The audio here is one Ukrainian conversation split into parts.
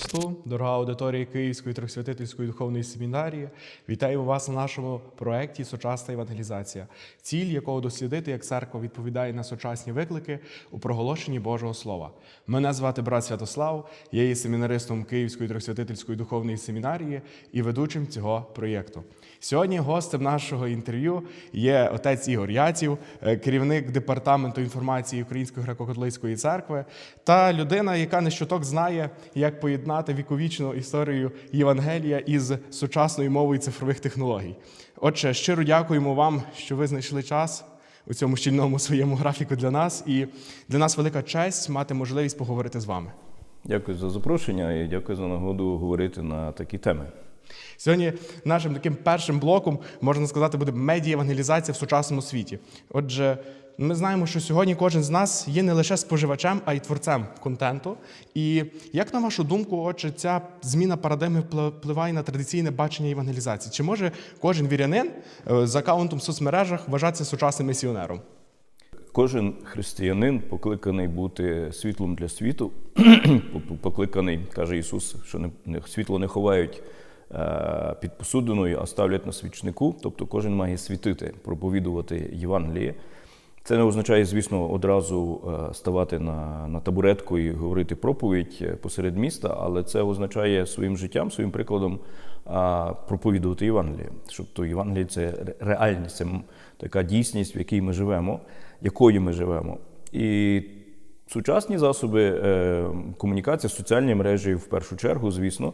Христу, дорога аудиторія Київської трьохсвятительської духовної семінарії. Вітаємо вас на нашому проєкті Сучасна евангелізація, ціль якого дослідити, як церква відповідає на сучасні виклики у проголошенні Божого Слова. Мене звати брат Святослав, я є семінаристом Київської трьохсвятительської духовної семінарії і ведучим цього проєкту. Сьогодні гостем нашого інтерв'ю є отець Ігор Яців, е, керівник департаменту інформації Української греко-католицької церкви, та людина, яка не знає, як поєднати віковічну історію Євангелія із сучасною мовою цифрових технологій. Отже, щиро дякуємо вам, що ви знайшли час у цьому щільному своєму графіку для нас, і для нас велика честь мати можливість поговорити з вами. Дякую за запрошення і дякую за нагоду говорити на такі теми. Сьогодні нашим таким першим блоком, можна сказати, буде медіа-евангелізація в сучасному світі. Отже, ми знаємо, що сьогодні кожен з нас є не лише споживачем, а й творцем контенту. І як на вашу думку, отже, ця зміна парадигми впливає на традиційне бачення евангелізації? Чи може кожен вірянин е, з аккаунтом в соцмережах вважатися сучасним місіонером? Кожен християнин покликаний бути світлом для світу, покликаний, каже Ісус, що не, світло не ховають під посудиною, а ставлять на свічнику. Тобто кожен має світити, проповідувати Євангеліє. Це не означає, звісно, одразу е, ставати на, на табуретку і говорити проповідь е, посеред міста, але це означає своїм життям, своїм прикладом проповідувати Євангеліє. Щоб то Євангеліє це реальність, це така дійсність, в якій ми живемо, якою ми живемо. І сучасні засоби е, комунікації, соціальні мережі, в першу чергу, звісно,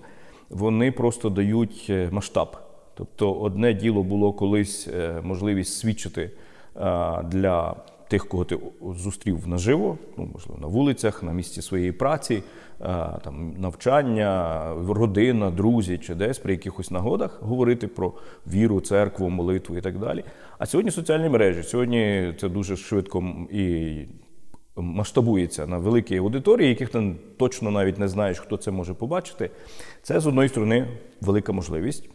вони просто дають е, масштаб. Тобто, одне діло було колись е, можливість свідчити е, для тих, кого ти зустрів наживо, ну можливо, на вулицях, на місці своєї праці, там навчання, родина, друзі чи десь при якихось нагодах говорити про віру, церкву, молитву і так далі. А сьогодні соціальні мережі. Сьогодні це дуже швидко і масштабується на великій аудиторії, яких ти точно навіть не знаєш, хто це може побачити. Це з одної сторони велика можливість.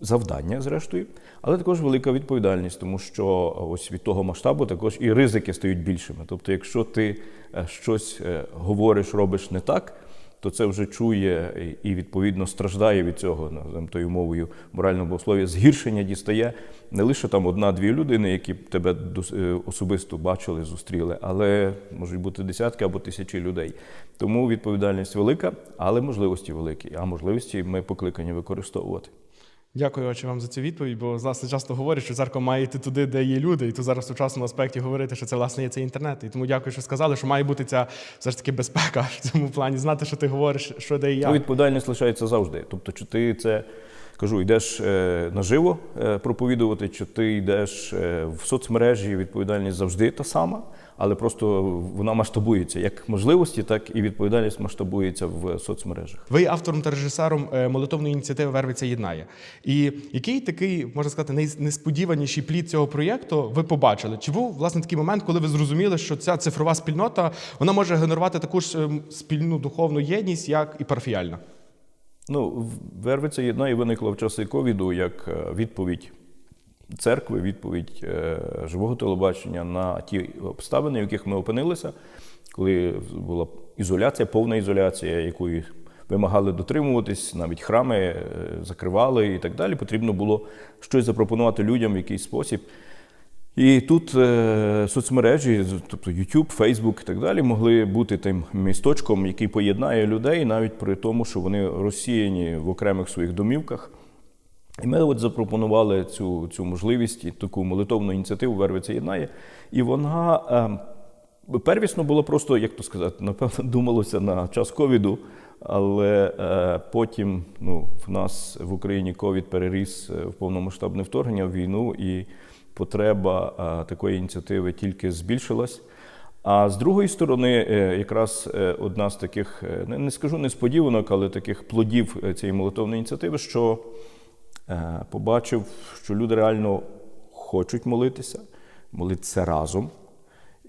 Завдання, зрештою, але також велика відповідальність, тому що ось від того масштабу також і ризики стають більшими. Тобто, якщо ти е, щось е, говориш, робиш не так, то це вже чує і відповідно страждає від цього називаємо тою мовою морального богослов'я. Згіршення дістає не лише там одна-дві людини, які тебе е, особисто бачили, зустріли, але можуть бути десятки або тисячі людей. Тому відповідальність велика, але можливості великі. А можливості ми покликані використовувати. Дякую, отче, вам за цю відповідь, бо власне часто говорять, що церква має йти туди, де є люди, і тут зараз в сучасному аспекті говорити, що це власне є цей інтернет. І тому дякую, що сказали, що має бути ця все ж таки безпека в цьому плані, знати, що ти говориш, що де і Ну, як. відповідальність лишається завжди. Тобто, чи ти це кажу, йдеш е, наживо е, проповідувати, чи ти йдеш е, в соцмережі, відповідальність завжди та сама, але просто вона масштабується як можливості, так і відповідальність масштабується в соцмережах. Ви автором та режисером е, молитовної ініціативи Вервиця єднає. І який такий, можна сказати, найнесподіваніший плід цього проєкту ви побачили? Чи був власне такий момент, коли ви зрозуміли, що ця цифрова спільнота вона може генерувати таку ж ем, спільну духовну єдність, як і парафіяльна? Ну, Вервиця єдна і виникла в часи ковіду як е, відповідь церкви, відповідь е, живого телебачення на ті обставини, в яких ми опинилися, коли була ізоляція, повна ізоляція, якої вимагали дотримуватись, навіть храми е, закривали і так далі. Потрібно було щось запропонувати людям в якийсь спосіб. І тут е, соцмережі, тобто YouTube, Facebook і так далі, могли бути тим місточком, який поєднає людей, навіть при тому, що вони розсіяні в окремих своїх домівках. І ми от запропонували цю, цю можливість, таку молитовну ініціативу Вервиця єднає. І вона е, первісно було просто, як то сказати, напевно, думалося на час ковіду, але е, потім ну, в нас в Україні ковід переріс е, в повномасштабне вторгнення в війну, і потреба е, такої ініціативи тільки збільшилась. А з другої сторони, е, якраз е, одна з таких, не скажу несподіванок, але таких плодів цієї молитовної ініціативи, що побачив, що люди реально хочуть молитися, молитися разом,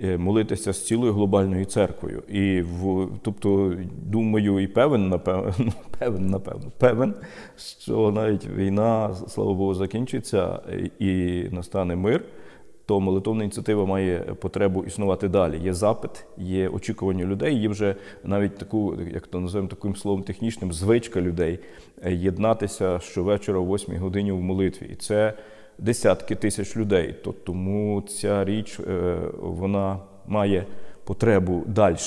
е, молитися з цілою глобальною церквою. І в, тобто, думаю, і певен, напевно, певен, напевно, певен, що навіть війна, слава Богу, закінчиться і настане мир. То молитовна ініціатива має потребу існувати далі. Є запит, є очікування людей, є вже навіть таку, як то називаємо таким словом технічним, звичка людей е, єднатися щовечора о 8 годині в молитві. І це десятки тисяч людей. То тому ця річ е, вона має потребу далі.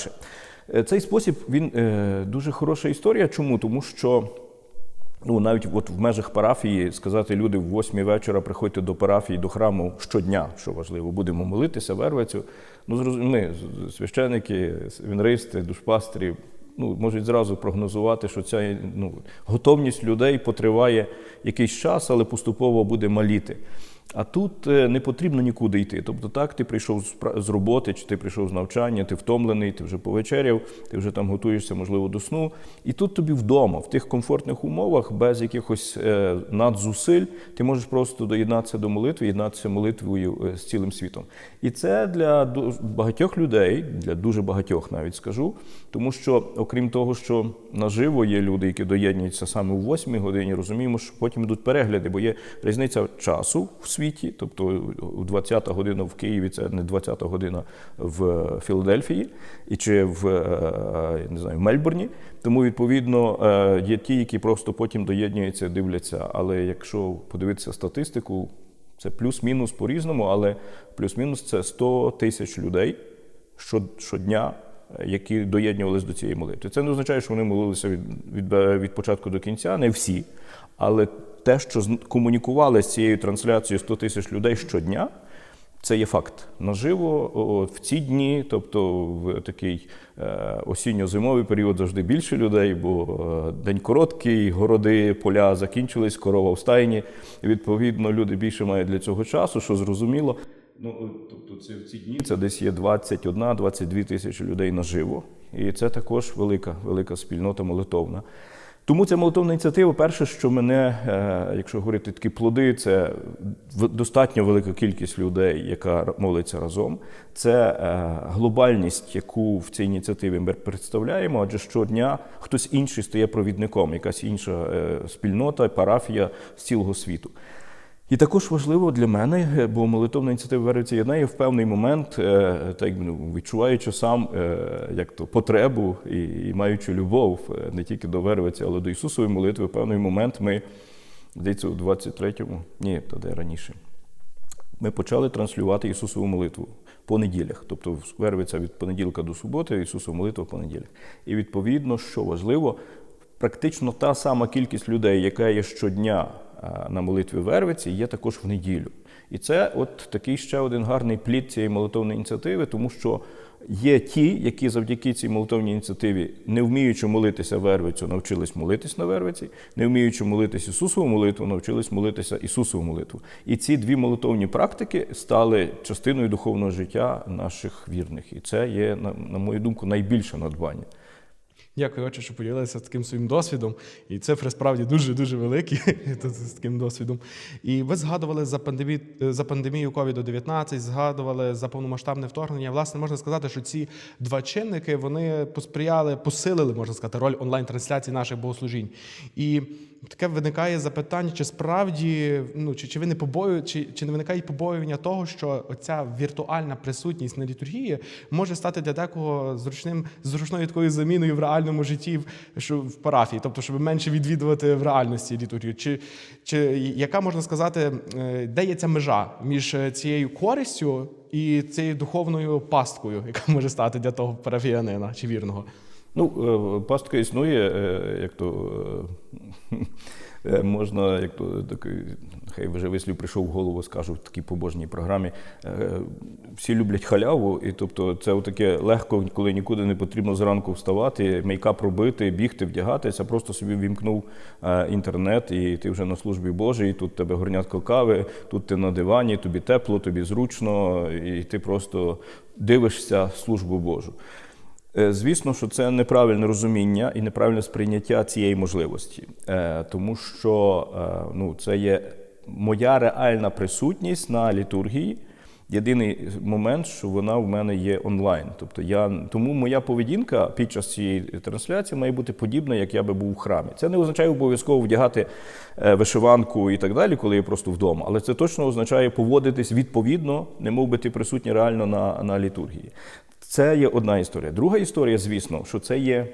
Е, Цей спосіб він дуже хороша історія. Чому? Тому що. Ну, навіть от в межах парафії сказати люди в восьмій вечора приходьте до парафії, до храму щодня, що важливо, будемо молитися, вервицю. Ну, ми, священики, вінристи, душпастрі ну, можуть зразу прогнозувати, що ця ну, готовність людей потриває якийсь час, але поступово буде маліти. А тут е, не потрібно нікуди йти. Тобто, так, ти прийшов з роботи, чи ти прийшов з навчання, ти втомлений, ти вже повечеряв, ти вже там готуєшся, можливо, до сну. І тут тобі вдома, в тих комфортних умовах, без якихось е, надзусиль, ти можеш просто доєднатися до молитви, єднатися молитвою е, з цілим світом. І це для багатьох людей, для дуже багатьох навіть скажу, тому що, окрім того, що наживо є люди, які доєднуються саме у 8 годині, розуміємо, що потім йдуть перегляди, бо є різниця часу в світі, тобто у 20 година в Києві це не 20-та година в Філадельфії і чи в е, не знаю, в Мельбурні. Тому, відповідно, е, є ті, які просто потім доєднуються, дивляться. Але якщо подивитися статистику, це плюс-мінус по-різному, але плюс-мінус це 100 тисяч людей щодня, е, які доєднувалися до цієї молитви. Це не означає, що вони молилися від, від, від початку до кінця, не всі. Але те, що комунікували з цією трансляцією 100 тисяч людей щодня, це є факт. Наживо в ці дні, тобто в такий е, осінньо-зимовий період завжди більше людей, бо е, день короткий, городи, поля закінчились, корова в стайні. Відповідно, люди більше мають для цього часу, що зрозуміло. Ну, тобто, це в ці дні це десь є 21-22 тисячі людей наживо. І це також велика, велика спільнота молитовна. Тому ця молотовна ініціатива, перше, що мене, е, якщо говорити такі плоди, це достатньо велика кількість людей, яка молиться разом. Це е, глобальність, яку в цій ініціативі ми представляємо, адже щодня хтось інший стає провідником, якась інша е, спільнота, парафія з цілого світу. І також важливо для мене, е, бо молитовна ініціатива Вервиця єднає в певний момент, е, так ну, відчуваючи сам е, як то потребу і, і маючи любов не тільки до Вервиці, але до Ісусової молитви, в певний момент ми, здається, у 23-му, ні, то де раніше, ми почали транслювати Ісусову молитву по неділях. Тобто Вервиця від понеділка до суботи, Ісусова молитва по неділях. І відповідно, що важливо, практично та сама кількість людей, яка є щодня на молитві Вервиці, є також в неділю. І це от такий ще один гарний плід цієї молитовної ініціативи, тому що є ті, які завдяки цій молитовній ініціативі, не вміючи молитися Вервицю, навчились молитись на Вервиці, не вміючи молитись Ісусову молитву, навчились молитися Ісусову молитву. І ці дві молитовні практики стали частиною духовного життя наших вірних. І це є, на мою думку, найбільше надбання. Дякую, отче, що поділилися таким своїм досвідом. І цифри справді дуже дуже великі з таким досвідом. І ви згадували за пандемію за пандемію COVID-19, згадували за повномасштабне вторгнення. Власне, можна сказати, що ці два чинники вони посприяли, посилили, можна сказати, роль онлайн-трансляції наших богослужінь. І таке виникає запитання, чи справді ну чи, чи ви не побою, чи, чи не виникає побоювання того, що оця віртуальна присутність на літургії може стати для декого зручним зручною такою заміною в реальному житті що в парафії, тобто, щоб менше відвідувати в реальності літургію. Чи, чи яка можна сказати, е, де є ця межа між е, цією користю і цією духовною пасткою, яка може стати для того парафіянина чи вірного? Ну, е, пастка існує, як то можна, як то такий, хай вже вислів прийшов в голову, скажу в такій побожній програмі. е, Всі люблять халяву, і тобто це таке легко, коли нікуди не потрібно зранку вставати, мейкап робити, бігти, вдягатися, просто собі вімкнув е, інтернет, і ти вже на службі Божій, тут тебе горнятко кави, тут ти на дивані, тобі тепло, тобі зручно, і ти просто дивишся службу Божу. Е, Звісно, що це неправильне розуміння і неправильне сприйняття цієї можливості, тому що ну, це є моя реальна присутність на літургії, Єдиний момент, що вона в мене є онлайн. Тобто я тому моя поведінка під час цієї трансляції має бути подібна, як я би був у храмі. Це не означає обов'язково вдягати е, вишиванку і так далі, коли я просто вдома. Але це точно означає поводитись відповідно, не мов би ти присутній реально на, на літургії. Це є одна історія. Друга історія, звісно, що це є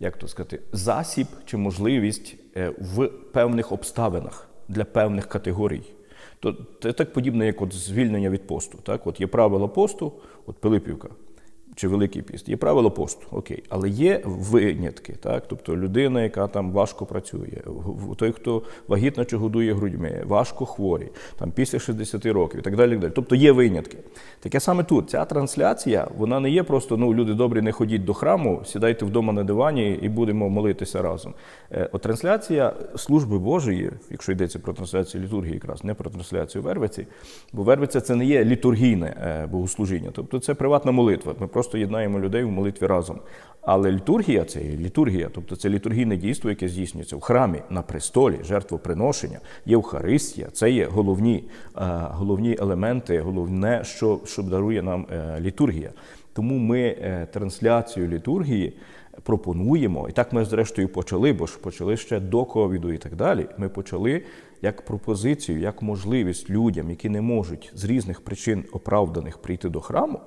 як то сказати, засіб чи можливість е, в певних обставинах для певних категорій. То це так подібне, як от звільнення від посту. Так? От є правила посту, от Пилипівка чи Великий піст, є правила посту, окей, але є винятки, так? тобто людина, яка там важко працює, той, хто вагітна чи годує грудьми, важко хворі, там після 60 років і так далі. і далі. Тобто є винятки. Таке саме тут. Ця трансляція, вона не є просто ну, люди добрі, не ходіть до храму, сідайте вдома на дивані і будемо молитися разом. Е, От трансляція служби Божої, якщо йдеться про трансляцію літургії, якраз не про трансляцію Вервиці, бо Вервиця це не є літургійне е, богослужіння, тобто це приватна молитва. Ми просто єднаємо людей в молитві разом. Але літургія це літургія, тобто це літургійне дійство, яке здійснюється в храмі на престолі, жертвоприношення, Євхаристія. Це є головні, е, головні елементи, головне, що, що дарує нам е, літургія. Тому ми е, трансляцію літургії пропонуємо, і так ми зрештою почали, бо ж почали ще до ковіду і так далі. Ми почали як пропозицію, як можливість людям, які не можуть з різних причин оправданих прийти до храму,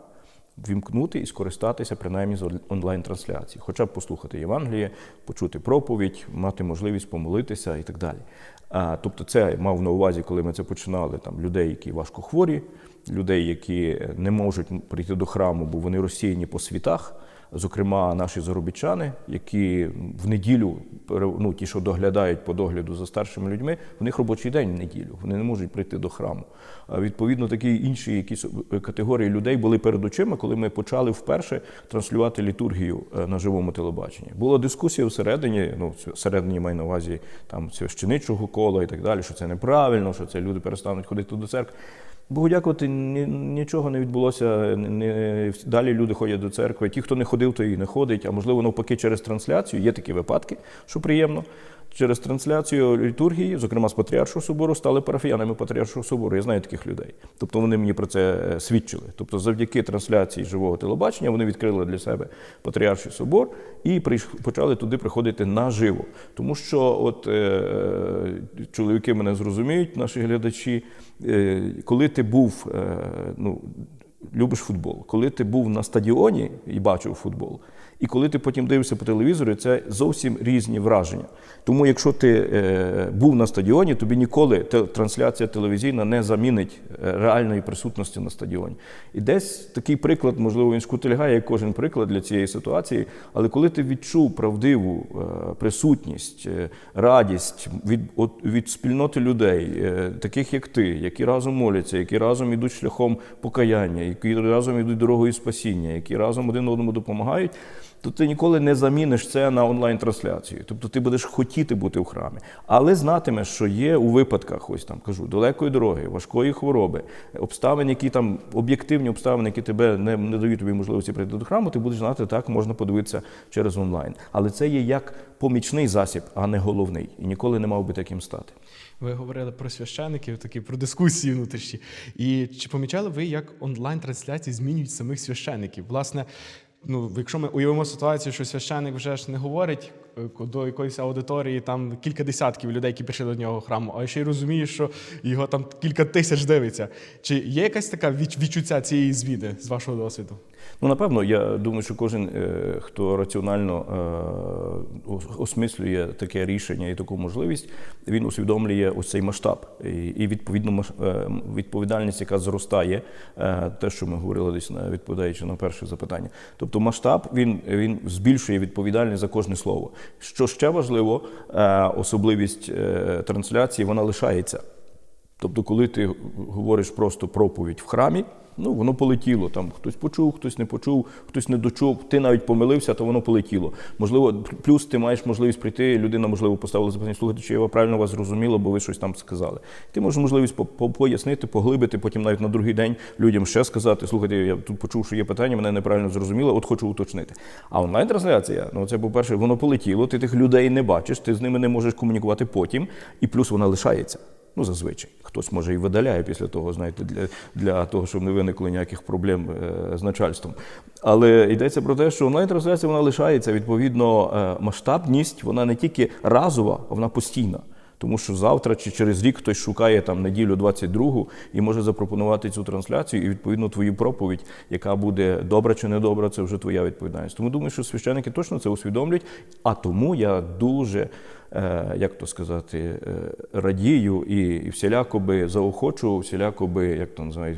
вімкнути і скористатися принаймні з онлайн-трансляції, хоча б послухати Євангеліє, почути проповідь, мати можливість помолитися і так далі. А, тобто, це мав на увазі, коли ми це починали, там людей, які важко хворі, людей, які не можуть прийти до храму, бо вони розсіяні по світах. Зокрема, наші заробітчани, які в неділю ну, ті, що доглядають по догляду за старшими людьми, в них робочий день в неділю. Вони не можуть прийти до храму. Відповідно, такі інші якісь е, категорії людей були перед очима, коли ми почали вперше транслювати літургію е, на живому телебаченні. Була дискусія всередині, ну всередині маю на увазі там священичого кола і так далі, що це неправильно, що це люди перестануть ходити до церкви. Богу дякувати, нічого не відбулося. Далі люди ходять до церкви. Ті, хто не ходив, то і не ходить. А можливо, навпаки, через трансляцію є такі випадки, що приємно. Через трансляцію літургії, зокрема з Патріаршого собору, стали парафіянами Патріаршого собору. Я знаю таких людей. Тобто вони мені про це е, свідчили. Тобто, завдяки трансляції живого телебачення вони відкрили для себе Патріарший собор і почали туди приходити наживо. Тому що, от е, чоловіки мене зрозуміють, наші глядачі, е, коли ти був, е, ну, любиш футбол, коли ти був на стадіоні і бачив футбол, і коли ти потім дивишся по телевізору, це зовсім різні враження. Тому, якщо ти е, був на стадіоні, тобі ніколи те- трансляція телевізійна не замінить е, реальної присутності на стадіоні. І десь такий приклад, можливо, він шкутильгає як кожен приклад для цієї ситуації. Але коли ти відчув правдиву е, присутність, е, радість від, от, від спільноти людей, е, таких як ти, які разом моляться, які разом ідуть шляхом покаяння, які разом ідуть дорогою спасіння, які разом один одному допомагають, то ти ніколи не заміниш це на онлайн-трансляцію. Тобто ти будеш хотіти бути в храмі, але знатимеш, що є у випадках, ось там кажу, далекої дороги, важкої хвороби, обставин, які там об'єктивні обставини, які тебе не, не дають тобі можливості прийти до храму, ти будеш знати, так можна подивитися через онлайн. Але це є як помічний засіб, а не головний. І ніколи не мав би таким стати. Ви говорили про священиків, такі про дискусії внутрішні. І чи помічали ви, як онлайн-трансляції змінюють самих священиків? Власне, ну, якщо ми уявимо ситуацію, що священик вже ж не говорить до якоїсь аудиторії там кілька десятків людей, які прийшли до нього храму, а ще й розуміє, що його там кілька тисяч дивиться. Чи є якась така відч- відчуття цієї зміни з вашого досвіду? Ну, напевно, я думаю, що кожен, е, хто раціонально е, осмислює таке рішення і таку можливість, він усвідомлює ось цей масштаб і, відповідно е, відповідальність, яка зростає, е, те, що ми говорили десь відповідаючи на перше запитання. Тобто масштаб він, він збільшує відповідальність за кожне слово. Що ще важливо, е, особливість е, трансляції вона лишається. Тобто, коли ти говориш просто проповідь в храмі, ну воно полетіло. Там хтось почув, хтось не почув, хтось не дочув. Ти навіть помилився, то воно полетіло. Можливо, плюс ти маєш можливість прийти. Людина, можливо, поставила запитання, слухайте, чи я правильно вас зрозуміла, бо ви щось там сказали. Ти можеш можливість по- по- пояснити, поглибити, потім навіть на другий день людям ще сказати: слухайте, я тут почув, що є питання, мене неправильно зрозуміло, от хочу уточнити. А онлайн-трансляція, ну це, по-перше, воно полетіло, ти тих людей не бачиш, ти з ними не можеш комунікувати потім, і плюс вона лишається. Ну, зазвичай. Хтось може і видаляє після того, знаєте, для, для того, щоб не виникло ніяких проблем е, з начальством. Але йдеться про те, що онлайн-трансляція вона лишається. Відповідно, е, масштабність вона не тільки разова, а вона постійна. Тому що завтра чи через рік хтось шукає там неділю 22-гу і може запропонувати цю трансляцію, і відповідно твою проповідь, яка буде добра чи недобра, це вже твоя відповідальність. Тому думаю, що священники точно це усвідомлюють. А тому я дуже, як то сказати, е, радію і всіляко би заохочував, всіляко би, як то називають,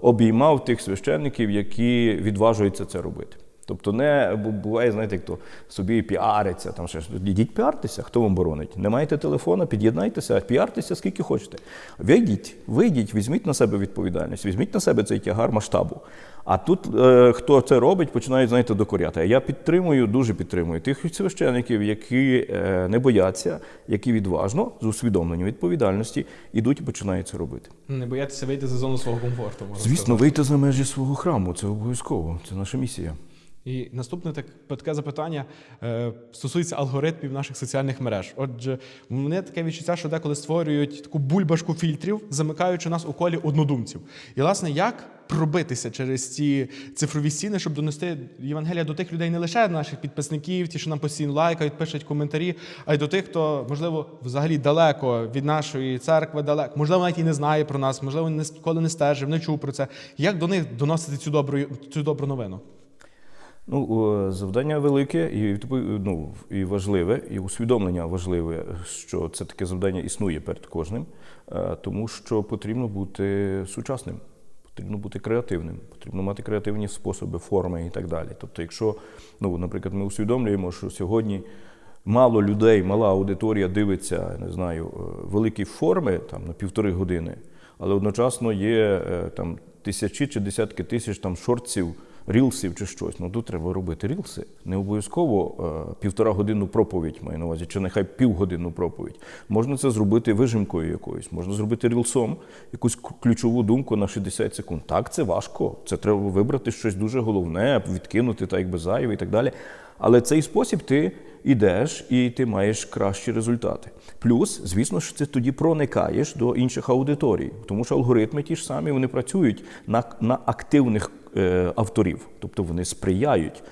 обіймав тих священників, які відважуються це робити. Тобто не буває, знаєте, як то собі піариться, там ще ж ідіть піартеся, хто вам боронить. Не маєте телефона, під'єднайтеся, піартеся скільки хочете. Вийдіть, вийдіть, візьміть на себе відповідальність, візьміть на себе цей тягар масштабу. А тут е, хто це робить, починають знаєте, докоряти. А я підтримую, дуже підтримую тих священиків, які е, не бояться, які відважно з усвідомленням відповідальності ідуть і починають це робити. Не боятися вийти за зону свого комфорту. можна Звісно, сказати. вийти за межі свого храму це обов'язково. Це наша місія. І наступне так, таке запитання е, стосується алгоритмів наших соціальних мереж. Отже, в мене таке відчуття, що деколи створюють таку бульбашку фільтрів, замикаючи нас у колі однодумців. І, власне, як пробитися через ці цифрові стіни, щоб донести Євангелія до тих людей, не лише наших підписників, ті, що нам постійно лайкають, пишуть коментарі, а й до тих, хто, можливо, взагалі далеко від нашої церкви, далеко, можливо, навіть і не знає про нас, можливо, ніколи не стежив, не чув про це. Як до них доносити цю добру, цю добру новину? Ну, завдання велике і ну, і важливе, і усвідомлення важливе, що це таке завдання існує перед кожним, е, тому що потрібно бути сучасним, потрібно бути креативним, потрібно мати креативні способи, форми і так далі. Тобто, якщо, ну, наприклад, ми усвідомлюємо, що сьогодні. Мало людей, мала аудиторія дивиться, не знаю, е, великі форми там на півтори години, але одночасно є е, там тисячі чи десятки тисяч там шортсів, рілсів чи щось. Ну тут треба робити рілси. Не обов'язково е, півтора годинну проповідь маю на увазі, чи нехай півгодинну проповідь. Можна це зробити вижимкою якоюсь, можна зробити рілсом, якусь ключову думку на 60 секунд. Так, це важко. Це треба вибрати щось дуже головне, відкинути так якби зайве і так далі. Але цей спосіб ти ідеш і ти маєш кращі результати. Плюс, звісно ж, ти тоді проникаєш до інших аудиторій, тому що алгоритми ті ж самі вони працюють на, на активних авторів, тобто вони сприяють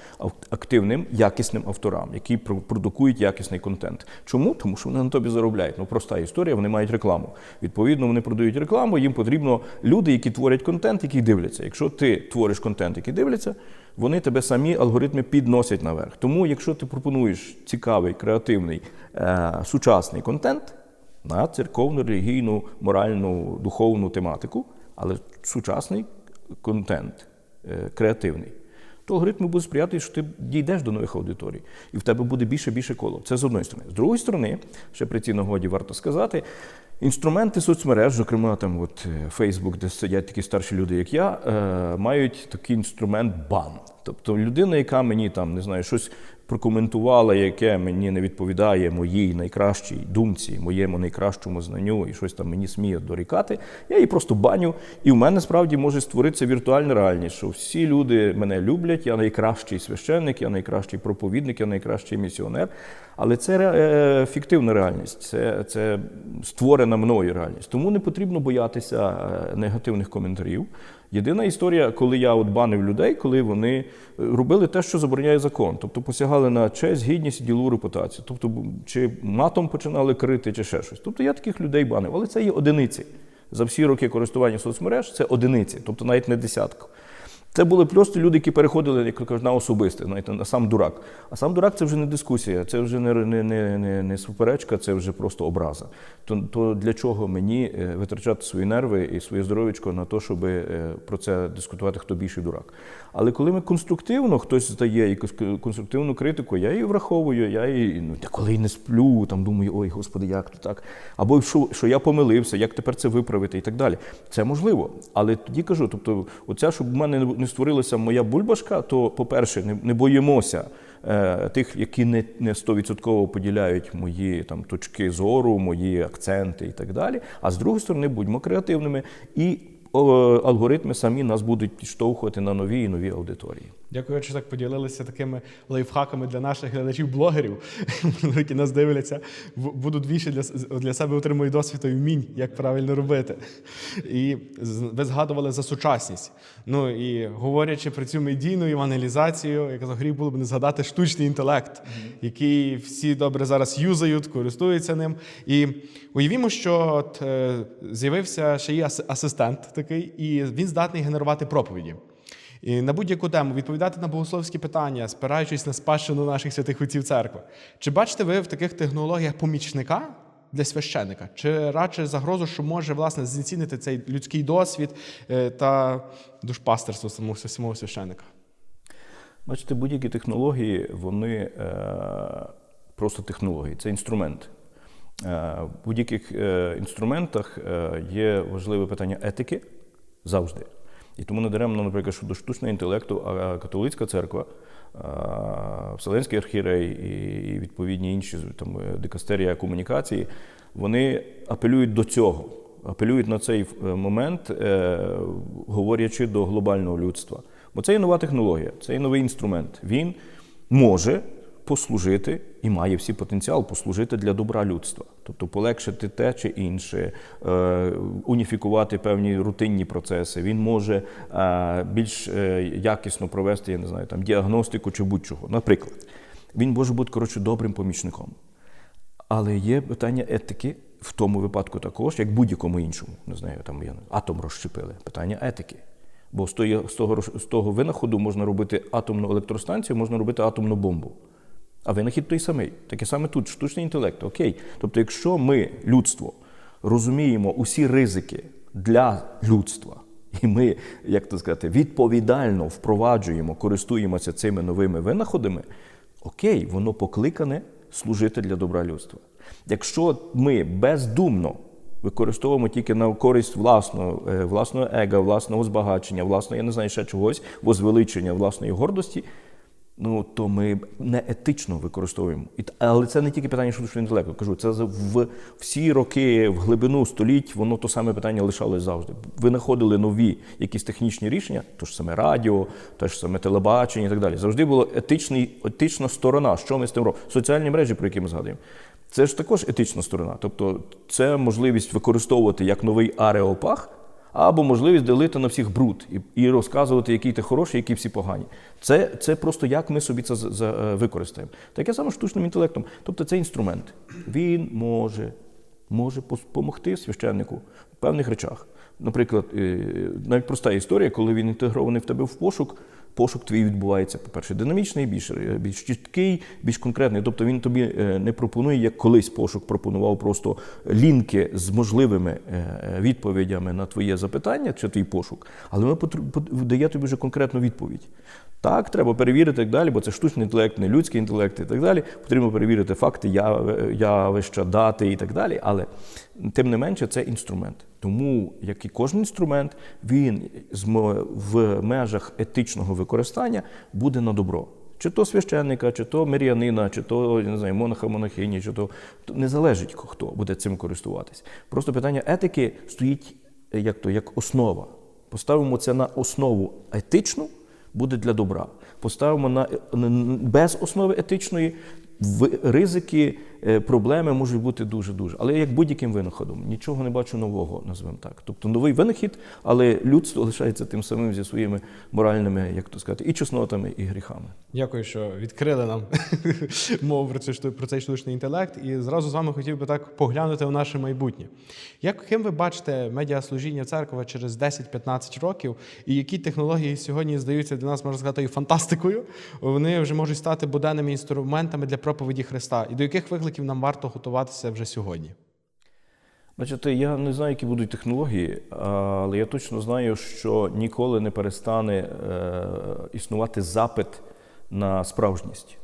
активним, якісним авторам, які про- продукують якісний контент. Чому? Тому що вони на тобі заробляють. Ну проста історія, вони мають рекламу. Відповідно, вони продають рекламу. Їм потрібно люди, які творять контент, які дивляться. Якщо ти твориш контент, який дивляться, вони тебе самі алгоритми підносять наверх. Тому, якщо ти пропонуєш цікавий, креативний, е, сучасний контент на церковну, релігійну, моральну, духовну тематику, але сучасний контент, е, креативний, то алгоритми будуть сприяти, що ти дійдеш до нових аудиторій, і в тебе буде більше більше коло. Це з одної сторони. З другої сторони, ще при цій нагоді варто сказати. Інструменти соцмереж, зокрема там от е, Facebook, де сидять такі старші люди, як я, е, мають такий інструмент бан. Тобто людина, яка мені там не знаю, щось прокоментувала, яке мені не відповідає моїй найкращій думці, моєму найкращому знанню, і щось там мені сміє дорікати, я її просто баню. І в мене справді може створитися віртуальна реальність, що всі люди мене люблять, я найкращий священник, я найкращий проповідник, я найкращий місіонер. Але це е, фіктивна реальність, це, це створена мною реальність. Тому не потрібно боятися е, негативних коментарів. Єдина історія, коли я от банив людей, коли вони е, робили те, що забороняє закон, тобто посягали на честь, гідність ділову репутацію, тобто чи матом починали крити, чи ще щось. Тобто я таких людей банив, але це є одиниці. За всі роки користування соцмереж це одиниці, тобто навіть не десятка. Це були просто люди, які переходили, як на особисте, знаєте, на сам дурак. А сам дурак це вже не дискусія, це вже не, не, не, не, не суперечка, це вже просто образа. То, то для чого мені е, витрачати свої нерви і своє здоров'ячко на те, щоб е, про це дискутувати, хто більший дурак. Але коли ми конструктивно хтось здає якусь конструктивну критику, я її враховую, я її ну, та коли не сплю, там думаю, ой, господи, як то так? Або що, що я помилився, як тепер це виправити і так далі. Це можливо. Але тоді кажу, тобто, оця, щоб в мене не створилася моя бульбашка, то, по-перше, не, не боїмося. е, Тих, які не, не 100% поділяють мої там точки зору, мої акценти і так далі. А з другої сторони, будьмо креативними, і е, алгоритми самі нас будуть підштовхувати на нові і нові аудиторії. Дякую, що так поділилися такими лайфхаками для наших глядачів-блогерів, які нас дивляться. Будуть більше для, для себе отримують досвід і вмінь, як правильно робити. І ви згадували за сучасність. Ну і говорячи про цю медійну евангелізацію, я казав, гріх було б не згадати штучний інтелект, який всі добре зараз юзають, користуються ним. І уявімо, що от, е, з'явився ще є ас- асистент такий, і він здатний генерувати проповіді. І на будь-яку тему відповідати на богословські питання, спираючись на спадщину наших святих отців церкви. Чи бачите ви в таких технологіях помічника для священика? Чи радше загрозу, що може власне знецінити цей людський досвід е, та душпастерство самого, самого священика? Бачите, будь-які технології, вони е, просто технології, це інструмент. Е, в будь-яких е, інструментах е, є важливе питання етики завжди. І тому не даремно, наприклад, що до штучного інтелекту, а католицька церква, Вселенський архірей і відповідні інші там, е, дикастерія комунікації, вони апелюють до цього. Апелюють на цей е, момент, е, говорячи до глобального людства. Бо це є нова технологія, це є новий інструмент. Він може послужити і має всі потенціал послужити для добра людства, тобто полегшити те чи інше, е, уніфікувати певні рутинні процеси. Він може е, більш е, якісно провести, я не знаю, там діагностику чи будь-чого. Наприклад, він може бути коротше добрим помічником. Але є питання етики в тому випадку також, як будь-якому іншому. Не знаю, там атом розщепили. Питання етики. Бо з, того, з того винаходу можна робити атомну електростанцію, можна робити атомну бомбу. А винахід той самий. Таке саме тут, штучний інтелект. Окей. Тобто, якщо ми, людство, розуміємо усі ризики для людства, і ми, як то сказати, відповідально впроваджуємо, користуємося цими новими винаходами, окей, воно покликане служити для добра людства. Якщо ми бездумно використовуємо тільки на користь власного, е, власного ега, власного збагачення, власного, я не знаю, ще чогось, возвеличення власної гордості, ну то ми не етично використовуємо. Але це не тільки питання штучного інтелекту. Кажу, це в всі роки, в глибину століть, воно то саме питання лишалось завжди. Винаходили нові якісь технічні рішення, то ж саме радіо, те ж саме телебачення і так далі. Завжди була етична сторона, що ми з тим робимо. Соціальні мережі, про які ми згадуємо. Це ж також етична сторона. Тобто, це можливість використовувати як новий ареопаг, або можливість ділити на всіх бруд і, і розказувати, який ти хороший, які всі погані. Це, це просто як ми собі це е, використаємо. Таке саме штучним інтелектом. Тобто це інструмент. Він може, може допомогти священнику в певних речах. Наприклад, е, навіть проста історія, коли він інтегрований в тебе в пошук, пошук твій відбувається, по-перше, динамічний, більш, е, більш чіткий, більш конкретний. Тобто він тобі е, не пропонує, як колись пошук пропонував просто лінки з можливими е, відповідями на твоє запитання чи твій пошук, але воно дає тобі вже конкретну відповідь. Так, треба перевірити так далі, бо це штучний інтелект, не людський інтелект і так далі. Потрібно перевірити факти, яви- явища, дати і так далі. Але тим не менше, це інструмент. Тому, як і кожен інструмент, він в межах етичного використання буде на добро. Чи то священника, чи то мирянина, чи то не знаю, монаха, монахині, чи то не залежить хто буде цим користуватись. Просто питання етики стоїть як то як основа. Поставимо це на основу етичну, буде для добра. Поставимо на без основи етичної ризики, проблеми можуть бути дуже дуже. Але як будь-яким винаходом, нічого не бачу нового, назвемо так. Тобто новий винахід, але людство лишається тим самим зі своїми моральними, як то сказати, і чеснотами, і гріхами. Дякую, що відкрили нам мову про цей, про цей штучний інтелект. І зразу з вами хотів би так поглянути в наше майбутнє. Яким ви бачите медіаслужіння церкви через 10-15 років, і які технології сьогодні здаються для нас, можна сказати, фантастикою, вони вже можуть стати буденними інструментами для проповіді Христа? І до яких викликів нам варто готуватися вже сьогодні? Бачите, я не знаю, які будуть технології, але я точно знаю, що ніколи не перестане е, існувати запит на справжність.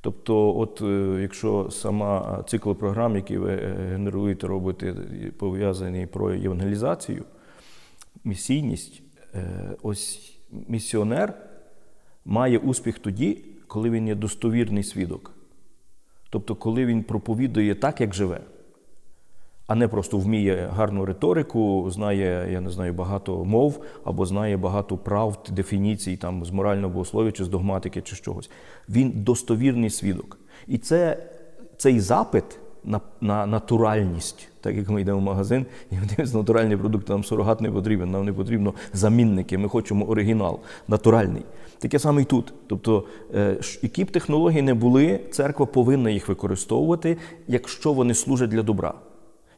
Тобто, от е, якщо сама цикл програм, які ви е, генеруєте, робите, і пов'язаний про євангелізацію, місійність, ось місіонер має успіх тоді, коли він є достовірний свідок. Тобто, коли він проповідує так, як живе. а не просто вміє гарну риторику, знає, я не знаю, багато мов або знає багато правд, дефініцій там з морального богослов'я чи з догматики, чи з чогось. Він достовірний свідок. І це, цей запит на, на натуральність, так як ми йдемо в магазин, і дивимося натуральні продукти, нам сурогат не потрібен, нам не потрібно замінники, ми хочемо оригінал, натуральний. Таке саме і тут. Тобто, е, які б технології не були, церква повинна їх використовувати, якщо вони служать для добра.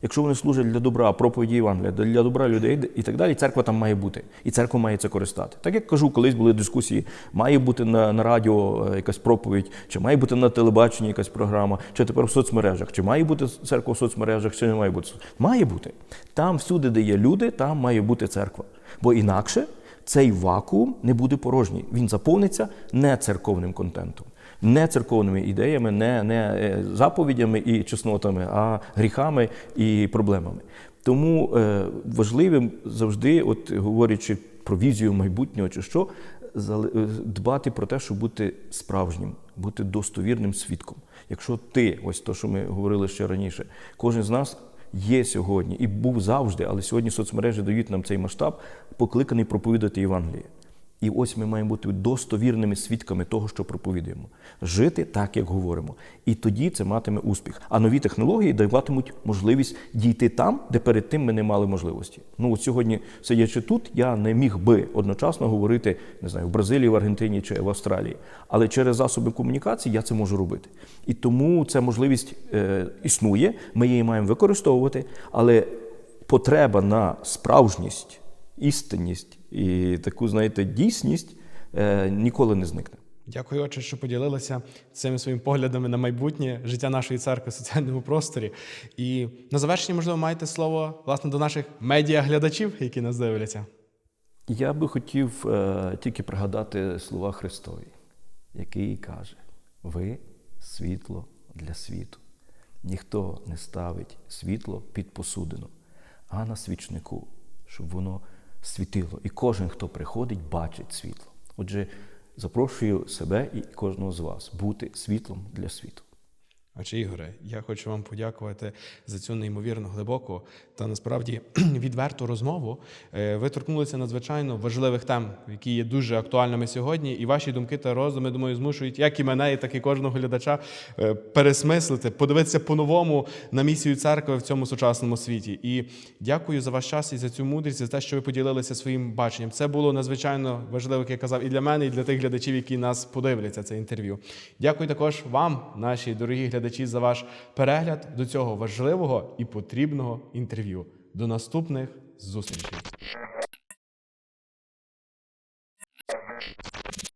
Якщо вони служать для добра, проповіді Євангелія, для добра людей і так далі, церква там має бути. І церква має це користати. Так як кажу, колись були дискусії, має бути на, на радіо е, якась проповідь, чи має бути на телебаченні якась програма, чи тепер в соцмережах, чи має бути церква в соцмережах, чи не має бути. Має бути. Там всюди, де є люди, там має бути церква. Бо інакше цей вакуум не буде порожній. Він заповниться не церковним контентом, не церковними ідеями, не, не е, заповідями і чеснотами, а гріхами і проблемами. Тому е, важливим завжди, от говорячи про візію майбутнього чи що, е, дбати про те, щоб бути справжнім, бути достовірним свідком. Якщо ти, ось то, що ми говорили ще раніше, кожен з нас є сьогодні і був завжди, але сьогодні соцмережі дають нам цей масштаб, покликаний проповідати Євангеліє. І ось ми маємо бути достовірними свідками того, що проповідуємо, жити так, як говоримо. І тоді це матиме успіх. А нові технології даватимуть можливість дійти там, де перед тим ми не мали можливості. Ну от сьогодні, сидячи тут, я не міг би одночасно говорити не знаю, в Бразилії, в Аргентині чи в Австралії. Але через засоби комунікації я це можу робити. І тому ця можливість е, існує. Ми її маємо використовувати, але потреба на справжність, істинність і таку, знаєте, дійсність е, ніколи не зникне. Дякую, отче, що поділилися цими своїми поглядами на майбутнє життя нашої церкви в соціальному просторі. І на завершення, можливо, маєте слово власне до наших медіаглядачів, які нас дивляться. Я би хотів е, тільки пригадати слова Христові, який каже: Ви світло для світу. Ніхто не ставить світло під посудину, а на свічнику, щоб воно світило. І кожен, хто приходить, бачить світло. Отже, запрошую себе і кожного з вас бути світлом для світу. Отче Ігоре, я хочу вам подякувати за цю неймовірно глибоку та насправді відверту розмову. Е, Ви торкнулися надзвичайно важливих тем, які є дуже актуальними сьогодні. І ваші думки та роздуми, думаю, змушують як і мене, і так і кожного глядача е, пересмислити, подивитися по-новому на місію церкви в цьому сучасному світі. І дякую за ваш час і за цю мудрість, за те, що ви поділилися своїм баченням. Це було надзвичайно важливо, як я казав, і для мене, і для тих глядачів, які нас подивляться це інтерв'ю. Дякую також вам, наші дорогі глядачі, за ваш перегляд до цього важливого і потрібного інтерв'ю. До наступних зустрічей.